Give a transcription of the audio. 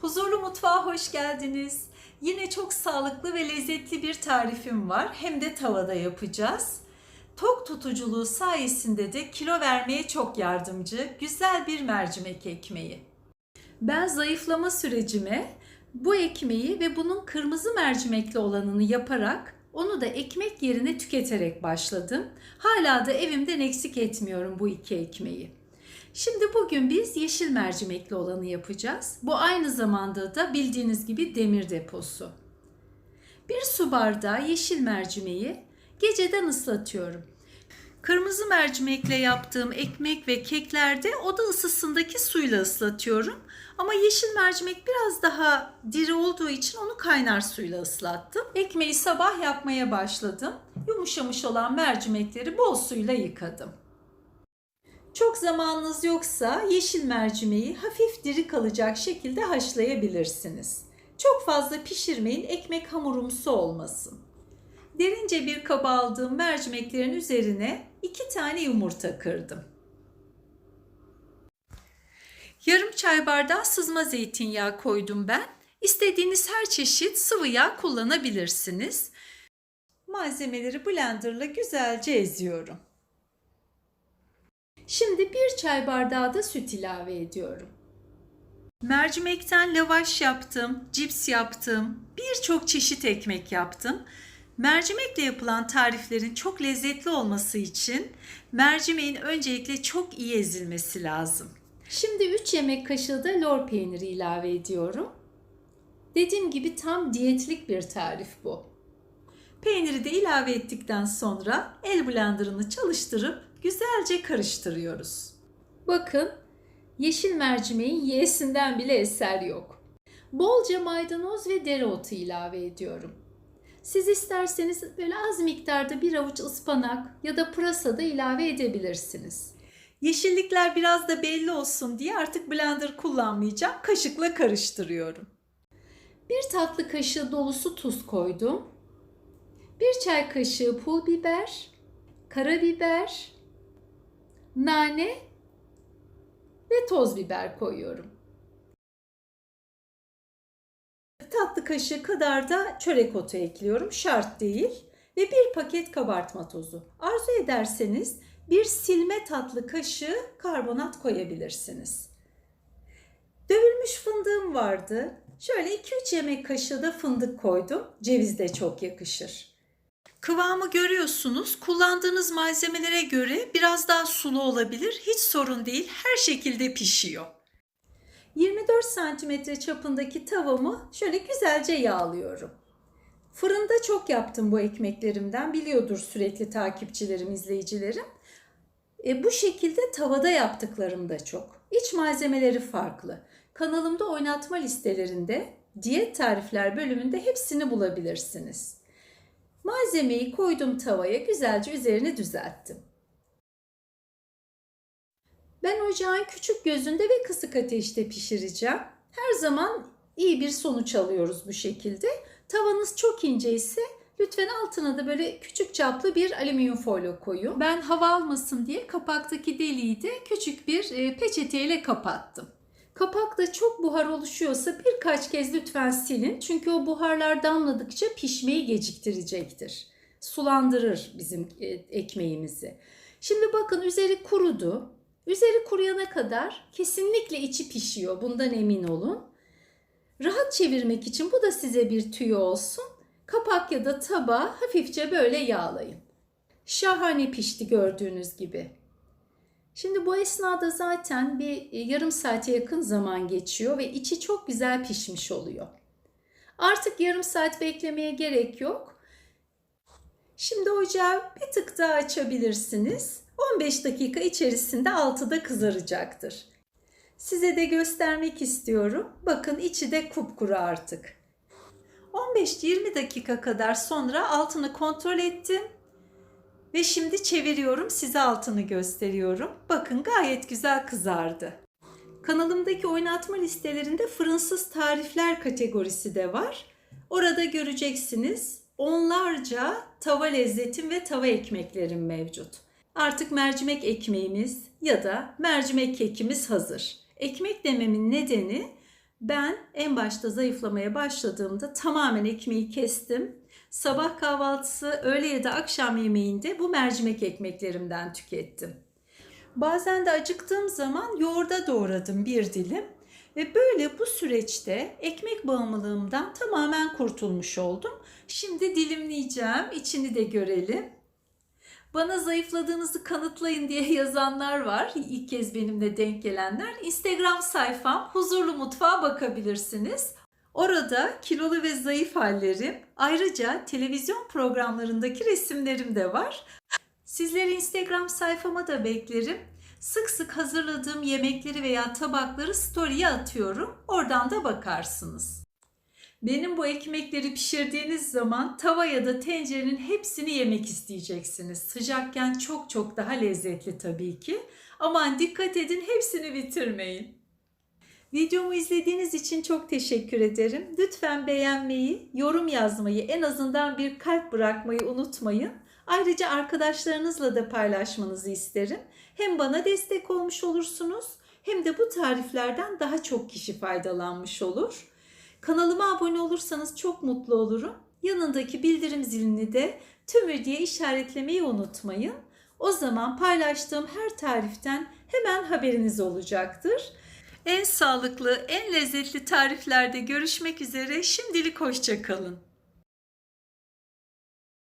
Huzurlu mutfağa hoş geldiniz. Yine çok sağlıklı ve lezzetli bir tarifim var. Hem de tavada yapacağız. Tok tutuculuğu sayesinde de kilo vermeye çok yardımcı güzel bir mercimek ekmeği. Ben zayıflama sürecime bu ekmeği ve bunun kırmızı mercimekli olanını yaparak onu da ekmek yerine tüketerek başladım. Hala da evimden eksik etmiyorum bu iki ekmeği. Şimdi bugün biz yeşil mercimekli olanı yapacağız. Bu aynı zamanda da bildiğiniz gibi demir deposu. Bir su bardağı yeşil mercimeği geceden ıslatıyorum. Kırmızı mercimekle yaptığım ekmek ve keklerde oda ısısındaki suyla ıslatıyorum. Ama yeşil mercimek biraz daha diri olduğu için onu kaynar suyla ıslattım. Ekmeği sabah yapmaya başladım. Yumuşamış olan mercimekleri bol suyla yıkadım. Çok zamanınız yoksa yeşil mercimeği hafif diri kalacak şekilde haşlayabilirsiniz. Çok fazla pişirmeyin ekmek hamurumsu olmasın. Derince bir kaba aldığım mercimeklerin üzerine iki tane yumurta kırdım. Yarım çay bardağı sızma zeytinyağı koydum ben. İstediğiniz her çeşit sıvı yağ kullanabilirsiniz. Malzemeleri blenderla güzelce eziyorum. Şimdi bir çay bardağı da süt ilave ediyorum. Mercimekten lavaş yaptım, cips yaptım, birçok çeşit ekmek yaptım. Mercimekle yapılan tariflerin çok lezzetli olması için mercimeğin öncelikle çok iyi ezilmesi lazım. Şimdi 3 yemek kaşığı da lor peyniri ilave ediyorum. Dediğim gibi tam diyetlik bir tarif bu. Peyniri de ilave ettikten sonra el blenderını çalıştırıp güzelce karıştırıyoruz. Bakın yeşil mercimeğin y'sinden bile eser yok. Bolca maydanoz ve dereotu ilave ediyorum. Siz isterseniz böyle az miktarda bir avuç ıspanak ya da pırasa da ilave edebilirsiniz. Yeşillikler biraz da belli olsun diye artık blender kullanmayacağım. Kaşıkla karıştırıyorum. Bir tatlı kaşığı dolusu tuz koydum. Bir çay kaşığı pul biber, karabiber, nane ve toz biber koyuyorum. Tatlı kaşığı kadar da çörek otu ekliyorum. Şart değil. Ve bir paket kabartma tozu. Arzu ederseniz bir silme tatlı kaşığı karbonat koyabilirsiniz. Dövülmüş fındığım vardı. Şöyle 2-3 yemek kaşığı da fındık koydum. Ceviz de çok yakışır. Kıvamı görüyorsunuz. Kullandığınız malzemelere göre biraz daha sulu olabilir. Hiç sorun değil. Her şekilde pişiyor. 24 santimetre çapındaki tavamı şöyle güzelce yağlıyorum. Fırında çok yaptım bu ekmeklerimden. Biliyordur sürekli takipçilerim, izleyicilerim. E, bu şekilde tavada yaptıklarım da çok. İç malzemeleri farklı. Kanalımda oynatma listelerinde diyet tarifler bölümünde hepsini bulabilirsiniz. Malzemeyi koydum tavaya güzelce üzerini düzelttim. Ben ocağın küçük gözünde ve kısık ateşte pişireceğim. Her zaman iyi bir sonuç alıyoruz bu şekilde. Tavanız çok ince ise lütfen altına da böyle küçük çaplı bir alüminyum folyo koyun. Ben hava almasın diye kapaktaki deliği de küçük bir e, peçeteyle kapattım. Kapakta çok buhar oluşuyorsa birkaç kez lütfen silin. Çünkü o buharlar damladıkça pişmeyi geciktirecektir. Sulandırır bizim e, ekmeğimizi. Şimdi bakın üzeri kurudu. Üzeri kuruyana kadar kesinlikle içi pişiyor. Bundan emin olun. Rahat çevirmek için bu da size bir tüyo olsun. Kapak ya da tabağı hafifçe böyle yağlayın. Şahane pişti gördüğünüz gibi. Şimdi bu esnada zaten bir yarım saate yakın zaman geçiyor ve içi çok güzel pişmiş oluyor. Artık yarım saat beklemeye gerek yok. Şimdi ocağı bir tık daha açabilirsiniz. 15 dakika içerisinde altı da kızaracaktır. Size de göstermek istiyorum. Bakın içi de kupkuru artık. 15-20 dakika kadar sonra altını kontrol ettim. Ve şimdi çeviriyorum size altını gösteriyorum. Bakın gayet güzel kızardı. Kanalımdaki oynatma listelerinde fırınsız tarifler kategorisi de var. Orada göreceksiniz onlarca tava lezzetim ve tava ekmeklerim mevcut. Artık mercimek ekmeğimiz ya da mercimek kekimiz hazır. Ekmek dememin nedeni Ben en başta zayıflamaya başladığımda tamamen ekmeği kestim. Sabah kahvaltısı, öğle ya da akşam yemeğinde bu mercimek ekmeklerimden tükettim. Bazen de acıktığım zaman yoğurda doğradım bir dilim. Ve böyle bu süreçte ekmek bağımlılığımdan tamamen kurtulmuş oldum. Şimdi dilimleyeceğim, içini de görelim. Bana zayıfladığınızı kanıtlayın diye yazanlar var. İlk kez benimle denk gelenler. Instagram sayfam Huzurlu Mutfağa bakabilirsiniz. Orada kilolu ve zayıf hallerim, ayrıca televizyon programlarındaki resimlerim de var. Sizleri Instagram sayfama da beklerim. Sık sık hazırladığım yemekleri veya tabakları story'e atıyorum. Oradan da bakarsınız. Benim bu ekmekleri pişirdiğiniz zaman tava ya da tencerenin hepsini yemek isteyeceksiniz. Sıcakken çok çok daha lezzetli tabii ki. Aman dikkat edin hepsini bitirmeyin. Videomu izlediğiniz için çok teşekkür ederim. Lütfen beğenmeyi, yorum yazmayı, en azından bir kalp bırakmayı unutmayın. Ayrıca arkadaşlarınızla da paylaşmanızı isterim. Hem bana destek olmuş olursunuz hem de bu tariflerden daha çok kişi faydalanmış olur. Kanalıma abone olursanız çok mutlu olurum. Yanındaki bildirim zilini de tümü diye işaretlemeyi unutmayın. O zaman paylaştığım her tariften hemen haberiniz olacaktır. En sağlıklı, en lezzetli tariflerde görüşmek üzere. Şimdilik hoşçakalın.